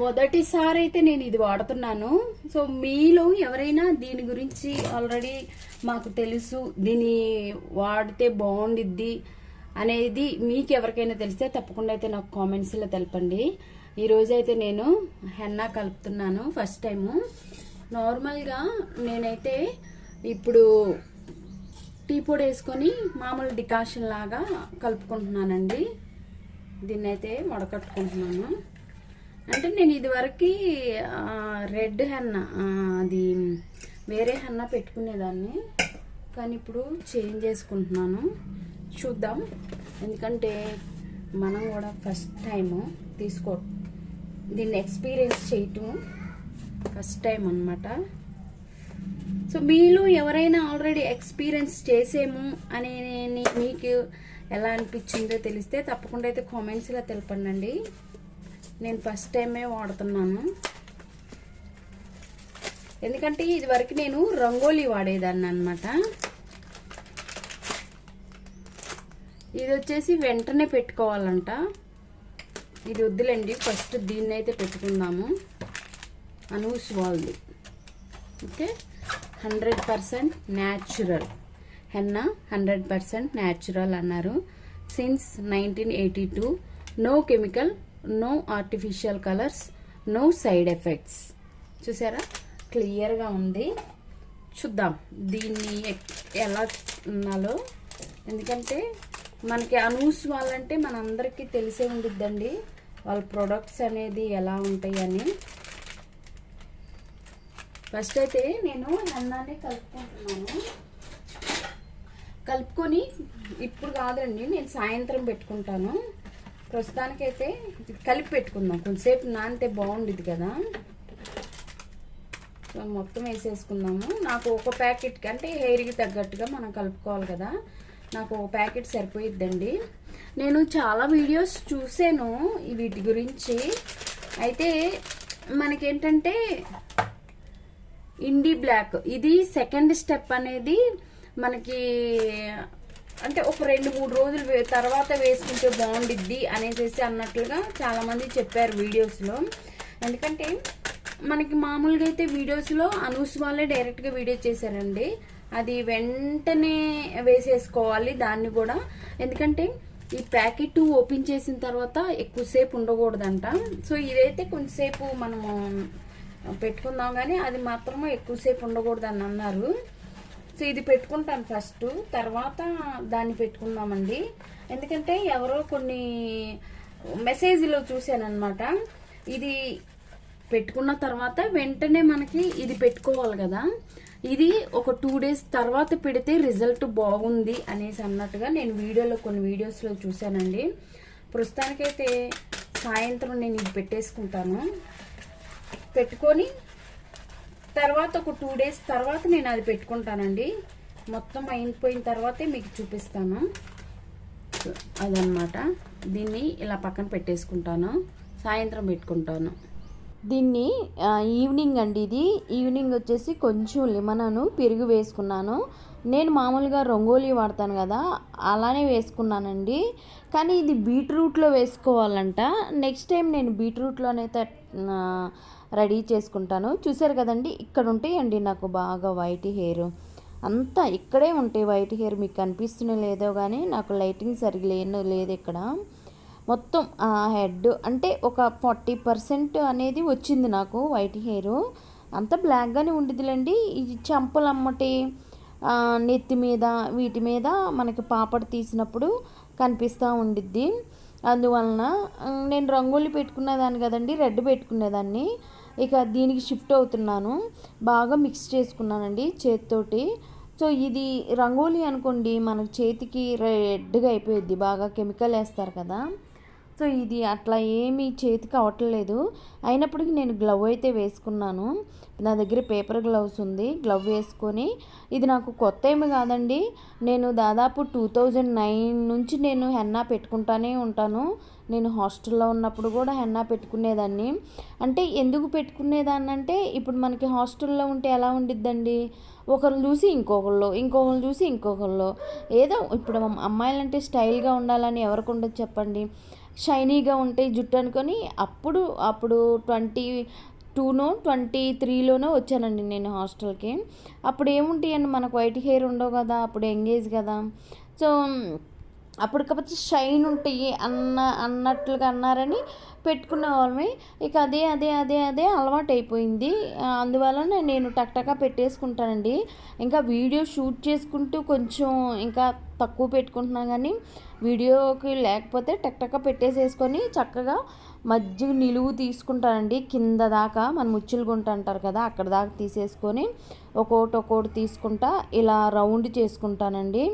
మొదటిసారి అయితే నేను ఇది వాడుతున్నాను. సో మీలో ఎవరైనా దీని గురించి ఆల్రెడీ మాకు తెలుసు దీని వాడితే బాగుండిద్ది అనేది మీకు ఎవరికైనా తెలిస్తే తప్పకుండా అయితే నాకు కామెంట్స్లో తెలపండి. ఈరోజైతే అయితే నేను హెన్నా కలుపుతున్నాను ఫస్ట్ టైము. నార్మల్గా నేనైతే ఇప్పుడు టీ పొడి వేసుకొని మామూలు డికాషన్ లాగా కలుపుకుంటున్నానండి. దీన్నైతే వడకట్టుకుంటున్నాను. అంటే నేను ఇదివరకు రెడ్ హెన్న అది వేరే హెన్న పెట్టుకునేదాన్ని. కానీ ఇప్పుడు చేంజ్ చేసుకుంటున్నాను. చూద్దాం. ఎందుకంటే మనం కూడా ఫస్ట్ టైము తీసుకో దీన్ని ఎక్స్పీరియన్స్ చేయటం ఫస్ట్ టైం అన్నమాట. సో మీలో ఎవరైనా ఆల్రెడీ ఎక్స్పీరియన్స్ చేసేము అని మీకు ఎలా అనిపించిందో తెలిస్తే తప్పకుండా అయితే కామెంట్స్లో తెలపండి నేను ఫస్ట్ టైమే వాడుతున్నాను. ఎందుకంటే ఇది వరకు నేను రంగోలీ వాడేదాన్ని అనమాట ఇది వచ్చేసి వెంటనే పెట్టుకోవాలంట. ఇది వద్దులేండి ఫస్ట్ దీన్ని అయితే పెట్టుకుందాము. అనూస్ వాళ్ళది. Okay? Hundred percent natural. Henna hundred percent natural అన్నారు. Since nineteen eighty two no chemical no artificial colours no side effects చూసారా? క్లియర్గా ఉంది. చూద్దాం. దీన్ని ఎలా ఉన్నాలో ఎందుకంటే మనకి అనూస్ వాళ్ళంటే మనందరికీ తెలిసే ఉండిద్దండి. వాళ్ళ ప్రొడక్ట్స్ అనేది ఎలా ఉంటాయి అని ఫస్ట్ అయితే నేను అన్నాన్ని కలుపుకుంటున్నాను. కలుపుకొని ఇప్పుడు కాదండి నేను సాయంత్రం పెట్టుకుంటాను. ప్రస్తుతానికైతే కలిపి పెట్టుకుందాం. కొంతసేపు నానితే బాగుండేది కదా. సో మొత్తం వేసేసుకుందాము. నాకు ఒక ప్యాకెట్కి అంటే హెయిర్కి తగ్గట్టుగా మనం కలుపుకోవాలి కదా. నాకు ఒక ప్యాకెట్ సరిపోయిద్దండి. నేను చాలా వీడియోస్ చూసాను వీటి గురించి. అయితే మనకేంటంటే ఇండి బ్లాక్. ఇది సెకండ్ స్టెప్ అనేది మనకి అంటే ఒక రెండు మూడు రోజులు తర్వాత వేసుకుంటే బాగుండిద్ది అనేసి అన్నట్లుగా చాలామంది చెప్పారు వీడియోస్లో. ఎందుకంటే మనకి మామూలుగా అయితే వీడియోస్లో అనూస్ వాళ్ళే డైరెక్ట్గా వీడియో చేశారండి. అది వెంటనే వేసేసుకోవాలి దాన్ని కూడా. ఎందుకంటే ఈ ప్యాకెట్ ఓపెన్ చేసిన తర్వాత ఎక్కువసేపు ఉండకూడదంట. సో ఇదైతే కొంచెంసేపు మనము పెట్టుకుందాం కానీ అది మాత్రమే ఎక్కువసేపు ఉండకూడదని అన్నారు. సో ఇది పెట్టుకుంటాను ఫస్ట్ తర్వాత దాన్ని పెట్టుకుందామండి. ఎందుకంటే ఎవరో కొన్ని మెసేజ్లో చూశానమాట ఇది పెట్టుకున్న తర్వాత వెంటనే మనకి ఇది పెట్టుకోవాలి కదా. ఇది ఒక టూ డేస్ తర్వాత పెడితే రిజల్ట్ బాగుంది అనేసి అన్నట్టుగా నేను వీడియోలో కొన్ని వీడియోస్లో చూశానండి. ప్రస్తుతానికైతే సాయంత్రం నేను ఇది పెట్టేసుకుంటాను. పెట్టుకొని తర్వాత ఒక టూ డేస్ తర్వాత నేను అది పెట్టుకుంటానండి. మొత్తం అయిపోయిన తర్వాతే మీకు చూపిస్తాను. అదనమాట దీన్ని ఇలా పక్కన పెట్టేసుకుంటాను. సాయంత్రం పెట్టుకుంటాను. దీన్ని ఈవినింగ్ అండి ఇది. ఈవినింగ్ వచ్చేసి కొంచెం లిమనను పెరుగు వేసుకున్నాను. నేను మామూలుగా రంగోలీ వాడతాను కదా అలానే వేసుకున్నానండి. కానీ ఇది బీట్రూట్లో వేసుకోవాలంట. నెక్స్ట్ టైం నేను బీట్రూట్లోనైతే రెడీ చేసుకుంటాను. చూసారు కదండి ఇక్కడ ఉంటాయండి నాకు బాగా వైట్ హెయిర్. అంతా ఇక్కడే ఉంటాయి వైట్ హెయిర్. మీకు కనిపిస్తూనే లేదో కానీ నాకు లైటింగ్ సరిగ్గా లేను లేదు ఇక్కడ. మొత్తం ఆ హెడ్ అంటే ఒక ఫార్టీ పర్సెంట్ అనేది వచ్చింది నాకు వైట్ హెయిర్. అంత బ్లాక్గానే ఉండేదిలేండి ఇది చెంపలు అమ్మటి నెత్తి మీద వీటి మీద మనకి పాపడ తీసినప్పుడు కనిపిస్తూ ఉండిద్ది. అందువలన నేను రంగోలి పెట్టుకునేదాన్ని కదండి రెడ్ పెట్టుకునేదాన్ని. ఇక దీనికి షిఫ్ట్ అవుతున్నాను. బాగా మిక్స్ చేసుకున్నానండి చేతితోటి. సో ఇది రంగోలీ అనుకోండి మనకు చేతికి రెడ్గా అయిపోయింది బాగా కెమికల్ వేస్తారు కదా. సో ఇది అట్లా ఏమీ చేతికి అవ్వట్లేదు అయినప్పటికీ నేను గ్లవ్ అయితే వేసుకున్నాను. నా దగ్గర పేపర్ గ్లవ్స్ ఉంది. గ్లవ్ వేసుకొని ఇది నాకు కొత్త ఏమి కాదండి. నేను దాదాపు టూ థౌజండ్ నైన్ నుంచి నేను హెన్నా పెట్టుకుంటానే ఉంటాను. నేను హాస్టల్లో ఉన్నప్పుడు కూడా హెన్నా పెట్టుకునేదాన్ని. అంటే ఎందుకు పెట్టుకునేదాన్ని అంటే ఇప్పుడు మనకి హాస్టల్లో ఉంటే ఎలా ఉండిద్దండి? ఒకరు చూసి ఇంకొకళ్ళు ఇంకొకరు చూసి ఇంకొకళ్ళు. ఏదో ఇప్పుడు అమ్మాయిలంటే స్టైల్గా ఉండాలని ఎవరికి ఉండదు చెప్పండి. షైనీగా ఉంటాయి జుట్టు అనుకొని అప్పుడు అప్పుడు ట్వంటీ టూనో ట్వంటీ త్రీలోనో వచ్చానండి నేను హాస్టల్కి. అప్పుడు ఏముంటాయండి? మనకు వైట్ హెయిర్ ఉండవు కదా అప్పుడు ఎంగేజ్ కదా. సో అప్పుడు కాకపోతే షైన్ ఉంటాయి అన్న అన్నట్లుగా అన్నారని పెట్టుకునే వాళ్ళమే ఇక అదే అదే అదే అదే అలవాటు అయిపోయింది అందువలన నేను టక్టకా పెట్టేసుకుంటానండి. ఇంకా వీడియో షూట్ చేసుకుంటూ కొంచెం ఇంకా తక్కువ పెట్టుకుంటున్నా కానీ వీడియోకి లేకపోతే టక్టకా పెట్టేసేసుకొని చక్కగా మజ్జిగ నిలువు తీసుకుంటానండి కింద దాకా మన ముచ్చులు గుంట అంటారు కదా అక్కడ దాకా తీసేసుకొని ఒక్కోటి ఒక్కోటి తీసుకుంటా ఇలా రౌండ్ చేసుకుంటానండి.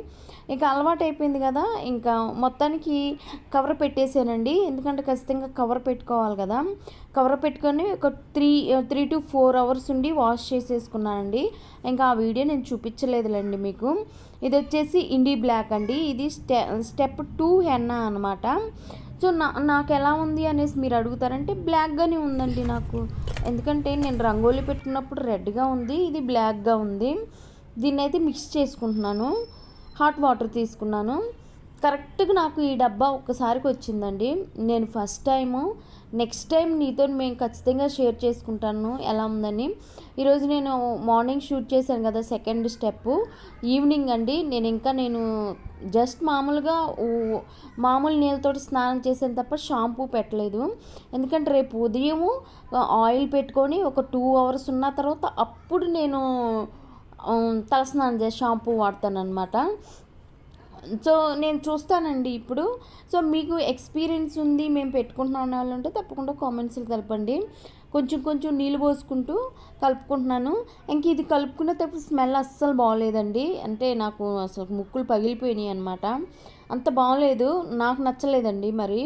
ఇంకా అలవాటు అయిపోయింది కదా ఇంకా మొత్తానికి కవర్ పెట్టేసానండి. ఎందుకంటే ఖచ్చితంగా కవర్ పెట్టుకోవాలి కదా. కవర్ పెట్టుకొని ఒక three three to four hours ఉండి వాష్ చేసేసుకున్నానండి. ఇంకా ఆ వీడియో నేను చూపించలేదులేండి మీకు. ఇది వచ్చేసి ఇండి బ్లాక్ అండి. ఇది స్టె స్టెప్ టూ హెన్నా అనమాట సో నా నాకు ఎలా ఉంది అనేసి మీరు అడుగుతారంటే బ్లాక్గానే ఉందండి నాకు. ఎందుకంటే నేను రంగోలీ పెట్టినప్పుడు రెడ్గా ఉంది ఇది బ్లాక్గా ఉంది. దీన్ని అయితే మిక్స్ చేసుకుంటున్నాను. హాట్ వాటర్ తీసుకున్నాను. కరెక్ట్గా నాకు ఈ డబ్బా ఒక్కసారికి వచ్చిందండి. నేను ఫస్ట్ టైము నెక్స్ట్ టైం నీతో మేము ఖచ్చితంగా షేర్ చేసుకుంటాను ఎలా ఉందని. ఈరోజు నేను మార్నింగ్ షూట్ చేశాను కదా సెకండ్ స్టెప్. ఈవినింగ్ అండి నేను ఇంకా నేను జస్ట్ మామూలుగా మామూలు నీళ్ళతోటి స్నానం చేసాను తప్ప షాంపూ పెట్టలేదు. ఎందుకంటే రేపు ఉదయము ఆయిల్ పెట్టుకొని ఒక టూ అవర్స్ ఉన్న తర్వాత అప్పుడు నేను తల తలస్నానం చేసి షాంపూ వాడతాను అనమాట సో నేను చూస్తానండి ఇప్పుడు. సో మీకు ఎక్స్పీరియన్స్ ఉంది మేము పెట్టుకుంటున్నాం అనే వాళ్ళు ఉంటే తప్పకుండా కామెంట్స్లో తెలపండి. కొంచెం కొంచెం నీళ్ళు పోసుకుంటూ కలుపుకుంటున్నాను. ఇంక ఇది కలుపుకునేటప్పుడు స్మెల్ అస్సలు బాగోలేదండి. అంటే నాకు అసలు ముక్కులు పగిలిపోయినాయి అనమాట అంత బాగోలేదు. నాకు నచ్చలేదండి మరి.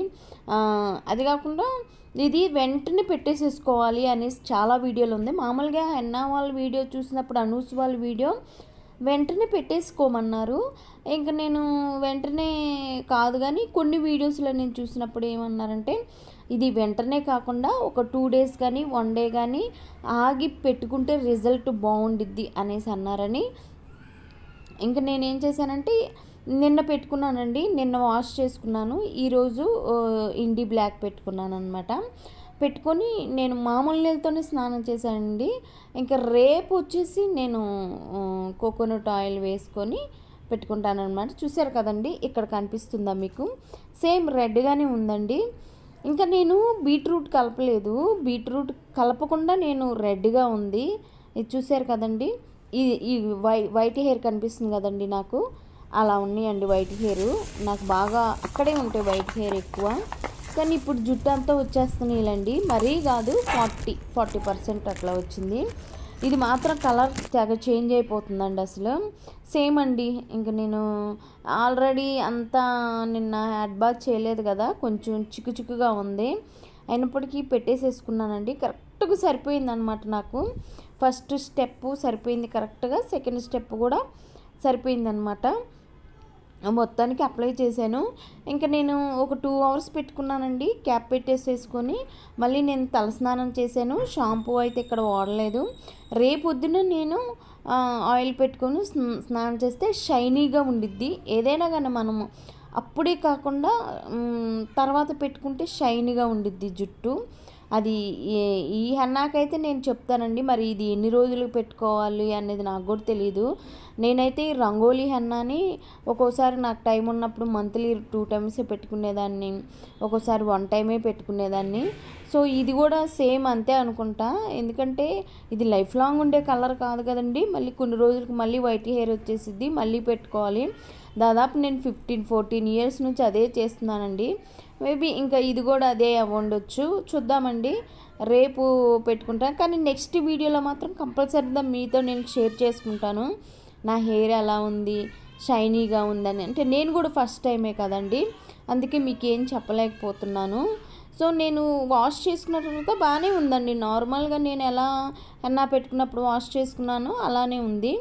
అది కాకుండా ఇది వెంటనే పెట్టేసేసుకోవాలి అనేసి చాలా వీడియోలు ఉంది. మామూలుగా హెన్నా వాళ్ళ వీడియో చూసినప్పుడు అనూస్ వాళ్ళ వీడియో వెంటనే పెట్టేసుకోమన్నారు. ఇంకా నేను వెంటనే కాదు కానీ కొన్ని వీడియోస్లో నేను చూసినప్పుడు ఏమన్నారంటే ఇది వెంటనే కాకుండా ఒక టూ డేస్ కానీ వన్ డే కానీ ఆగి పెట్టుకుంటే రిజల్ట్ బాగుండిద్ది అనేసి అన్నారని. ఇంకా నేను ఏం చేశానంటే నిన్న పెట్టుకున్నానండి నిన్న వాష్ చేసుకున్నాను. ఈరోజు ఇండి బ్లాక్ పెట్టుకున్నాను అనమాట పెట్టుకొని నేను మామూలు నీళ్ళతోనే స్నానం చేశానండి. ఇంకా రేపు వచ్చేసి నేను కోకోనట్ ఆయిల్ వేసుకొని పెట్టుకుంటానమాట చూసారు కదండి ఇక్కడ కనిపిస్తుందా మీకు? సేమ్ రెడ్గానే ఉందండి. ఇంకా నేను బీట్రూట్ కలపలేదు. బీట్రూట్ కలపకుండా నేను రెడ్గా ఉంది. ఇది చూసారు కదండి ఈ ఈ వై వైట్ హెయిర్ కనిపిస్తుంది కదండి నాకు. అలా ఉన్నాయండి వైట్ హెయిర్. నాకు బాగా అక్కడే ఉంటాయి వైట్ హెయిర్ ఎక్కువ. కానీ ఇప్పుడు జుట్టు అంతా వచ్చేస్తున్నాయిలండి. మరీ కాదు ఫార్టీ ఫార్టీ పర్సెంట్ అట్లా వచ్చింది. ఇది మాత్రం కలర్ తెగ చేంజ్ అయిపోతుందండి అసలు. సేమ్ అండి ఇంక నేను ఆల్రెడీ అంతా నిన్న హ్యాడ్ బాత్ చేయలేదు కదా కొంచెం చిక్కు చిక్కుగా ఉంది. అయినప్పటికీ పెట్టేసేసుకున్నానండి. కరెక్ట్గా సరిపోయిందనమాట నాకు. ఫస్ట్ స్టెప్ సరిపోయింది కరెక్ట్గా సెకండ్ స్టెప్ కూడా సరిపోయిందనమాట మొత్తానికి అప్లై చేశాను. ఇంకా నేను ఒక టూ అవర్స్ పెట్టుకున్నానండి. క్యాప్ పెట్టేసేసుకొని మళ్ళీ నేను తలస్నానం చేశాను. షాంపూ అయితే ఇక్కడ వాడలేదు. రేపు పొద్దున నేను ఆయిల్ పెట్టుకొని స్నానం చేస్తే షైనీగా ఉండిద్ది. ఏదైనా కానీ మనము అప్పుడే కాకుండా తర్వాత పెట్టుకుంటే షైనీగా ఉండిద్ది జుట్టు. అది ఈ హెన్నాకైతే నేను చెప్తానండి. మరి ఇది ఎన్ని రోజులు పెట్టుకోవాలి అనేది నాకు కూడా తెలియదు నేనైతే ఈ రంగోలీ హెన్నాని ఒక్కోసారి నాకు టైం ఉన్నప్పుడు మంత్లీ టూ టైమ్స్ పెట్టుకునేదాన్ని. ఒక్కోసారి వన్ టైమే పెట్టుకునేదాన్ని. సో ఇది కూడా సేమ్ అంతే అనుకుంటా. ఎందుకంటే ఇది లైఫ్ లాంగ్ ఉండే కలర్ కాదు కదండి. మళ్ళీ కొన్ని రోజులకు మళ్ళీ వైట్ హెయిర్ వచ్చేసిద్ది మళ్ళీ పెట్టుకోవాలి. దాదాపు నేను ఫిఫ్టీన్ ఫోర్టీన్ ఇయర్స్ నుంచి అదే చేస్తున్నానండి. మేబీ ఇంకా ఇది కూడా అదే అవ్వండొచ్చు. చూద్దామండి. రేపు పెట్టుకుంటాను కానీ నెక్స్ట్ వీడియోలో మాత్రం కంపల్సరీగా మీతో నేను షేర్ చేసుకుంటాను. నా హెయిర్ ఎలా ఉంది? షైనీగా ఉందని. అంటే నేను కూడా ఫస్ట్ టైమే కదండి. అందుకే మీకు ఏం చెప్పలేకపోతున్నాను. సో నేను వాష్ చేసుకున్న తర్వాత బాగానే ఉందండి. నార్మల్గా నేను ఎలా ఎన్నా పెట్టుకున్నప్పుడు వాష్ చేసుకున్నానో అలానే ఉంది.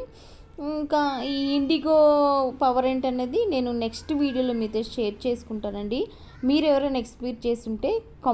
ఇంకా ఈ ఇండిగో పవర్ ఏంటనేది అనేది నేను నెక్స్ట్ వీడియోలో మీతో షేర్ చేసుకుంటానండి. మీరు ఎవరైనా ఎక్స్పీరియన్స్ చేస్తుంటే కామెంట్